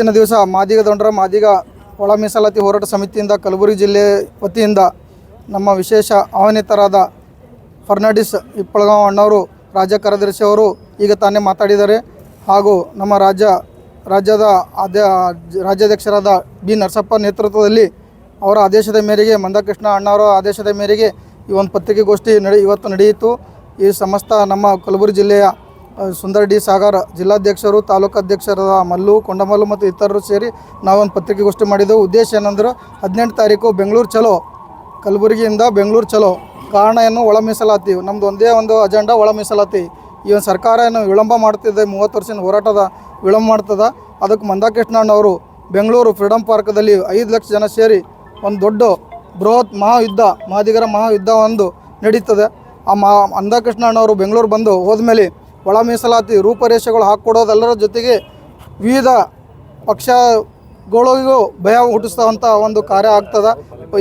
ಇವತ್ತಿನ ದಿವಸ ಮಾದಿಗ ದೊಂಡರ ಮಾದಿಗ ಒಳ ಮೀಸಲಾತಿ ಹೋರಾಟ ಸಮಿತಿಯಿಂದ ಕಲಬುರಗಿ ಜಿಲ್ಲೆ ವತಿಯಿಂದ ನಮ್ಮ ವಿಶೇಷ ಆಹ್ವಾನಿತರಾದ ಫರ್ನಾಂಡಿಸ್ ಇಪ್ಪಳಗಾಂವ್ ಅಣ್ಣವರು, ರಾಜ್ಯ ಕಾರ್ಯದರ್ಶಿ ಅವರು ಈಗ ತಾನೇ ಮಾತಾಡಿದ್ದಾರೆ. ಹಾಗೂ ನಮ್ಮ ರಾಜ್ಯ, ರಾಜ್ಯದ ಆದ್ಯ ರಾಜ್ಯಾಧ್ಯಕ್ಷರಾದ ಬಿ ನರಸಪ್ಪ ನೇತೃತ್ವದಲ್ಲಿ ಅವರ ಆದೇಶದ ಮೇರೆಗೆ ಮಂದಕೃಷ್ಣ ಅಣ್ಣವರ ಆದೇಶದ ಮೇರೆಗೆ ಈ ಒಂದು ಪತ್ರಿಕೆಗೋಷ್ಠಿ ನಡೆ, ಇವತ್ತು ನಡೆಯಿತು. ಈ ಸಮಸ್ತ ನಮ್ಮ ಕಲಬುರಗಿ ಜಿಲ್ಲೆಯ ಸುಂದರ್ ಡಿ ಸಾಗರ್, ಜಿಲ್ಲಾಧ್ಯಕ್ಷರು ತಾಲೂಕು ಅಧ್ಯಕ್ಷರ ಮಲ್ಲು, ಕೊಂಡಮಲ್ಲು ಮತ್ತು ಇತರರು ಸೇರಿ ನಾವೊಂದು ಪತ್ರಿಕೆಗೋಷ್ಠಿ ಮಾಡಿದ್ದೆವು ಉದ್ದೇಶ ಏನಂದ್ರೆ, ಹದಿನೆಂಟು ತಾರೀಕು ಬೆಂಗಳೂರು ಚಲೋ, ಕಲಬುರಗಿಯಿಂದ ಬೆಂಗಳೂರು ಚಲೋ, ಕಾರಣ ಏನು ಒಳ ಮೀಸಲಾತಿ ನಮ್ದು ಒಂದೇ ಒಂದು ಅಜೆಂಡಾ ಒಳ ಮೀಸಲಾತಿ ಈ ಒಂದು ಸರ್ಕಾರ ಏನು ವಿಳಂಬ ಮಾಡ್ತಿದೆ, ಮೂವತ್ತು ವರ್ಷದ ಹೋರಾಟದ ವಿಳಂಬ ಮಾಡ್ತದೆ, ಅದಕ್ಕೆ ಮಂದಾಕೃಷ್ಣ ಅಣ್ಣವರು ಬೆಂಗಳೂರು ಫ್ರೀಡಮ್ ಪಾರ್ಕದಲ್ಲಿ ಐದು ಲಕ್ಷ ಜನ ಸೇರಿ ಒಂದು ದೊಡ್ಡ ಬೃಹತ್ ಮಹಾಯುದ್ಧ, ಮಾದಿಗರ ಮಹಾಯುದ್ಧ ಒಂದು ನಡೀತದೆ. ಆ ಮಾ ಮಂದಾಕೃಷ್ಣ ಅಣ್ಣವರು ಬೆಂಗಳೂರು ಬಂದು ಹೋದ್ಮೇಲೆ ಒಳ ಮೀಸಲಾತಿ ರೂಪರೇಷೆಗಳು ಹಾಕ್ಕೊಡೋದೆಲ್ಲರ ಜೊತೆಗೆ ವಿವಿಧ ಪಕ್ಷಗಳಿಗೂ ಭಯ ಹುಟ್ಟಿಸುವಂಥ ಒಂದು ಕಾರ್ಯ ಆಗ್ತದೆ.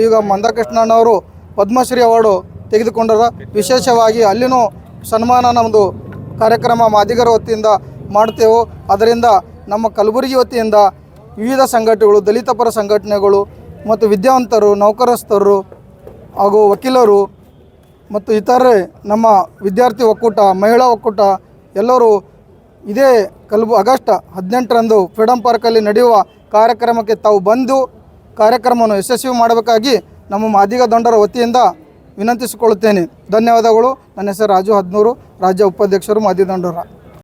ಈಗ ಮಂದಕೃಷ್ಣಣ್ಣವರು ಪದ್ಮಶ್ರೀ ಅವಾರ್ಡು ತೆಗೆದುಕೊಂಡರ. ವಿಶೇಷವಾಗಿ ಅಲ್ಲಿನೂ ಸನ್ಮಾನ ನಮ್ಮದು ಕಾರ್ಯಕ್ರಮ ಮಾದಿಗರ ವತಿಯಿಂದ ಮಾಡ್ತೇವೆ. ಅದರಿಂದ ನಮ್ಮ ಕಲಬುರಗಿ ವತಿಯಿಂದ ವಿವಿಧ ಸಂಘಟನೆಗಳು, ದಲಿತ ಪರ ಸಂಘಟನೆಗಳು ಮತ್ತು ವಿದ್ಯಾವಂತರು, ನೌಕರಸ್ಥರು ಹಾಗೂ ವಕೀಲರು ಮತ್ತು ಇತರೆ ನಮ್ಮ ವಿದ್ಯಾರ್ಥಿ ಒಕ್ಕೂಟ, ಮಹಿಳಾ ಒಕ್ಕೂಟ ಎಲ್ಲರೂ ಇದೇ ಕಲ್ಬು ಆಗಸ್ಟ್ ಹದಿನೆಂಟರಂದು ಫ್ರೀಡಮ್ ಪಾರ್ಕಲ್ಲಿ ನಡೆಯುವ ಕಾರ್ಯಕ್ರಮಕ್ಕೆ ತಾವು ಬಂದು ಕಾರ್ಯಕ್ರಮವನ್ನು ಯಶಸ್ವಿ ಮಾಡಬೇಕಾಗಿ ನಮ್ಮ ಮಾದಿಗ ದೊಂಡರ ವತಿಯಿಂದ ವಿನಂತಿಸಿಕೊಳ್ಳುತ್ತೇನೆ. ಧನ್ಯವಾದಗಳು. ನನ್ನ ಹೆಸರು ರಾಜು ಹದ್ನೂರು. ರಾಜ್ಯ ಉಪಾಧ್ಯಕ್ಷರು ಮಾದಿ ದೊಂಡರ.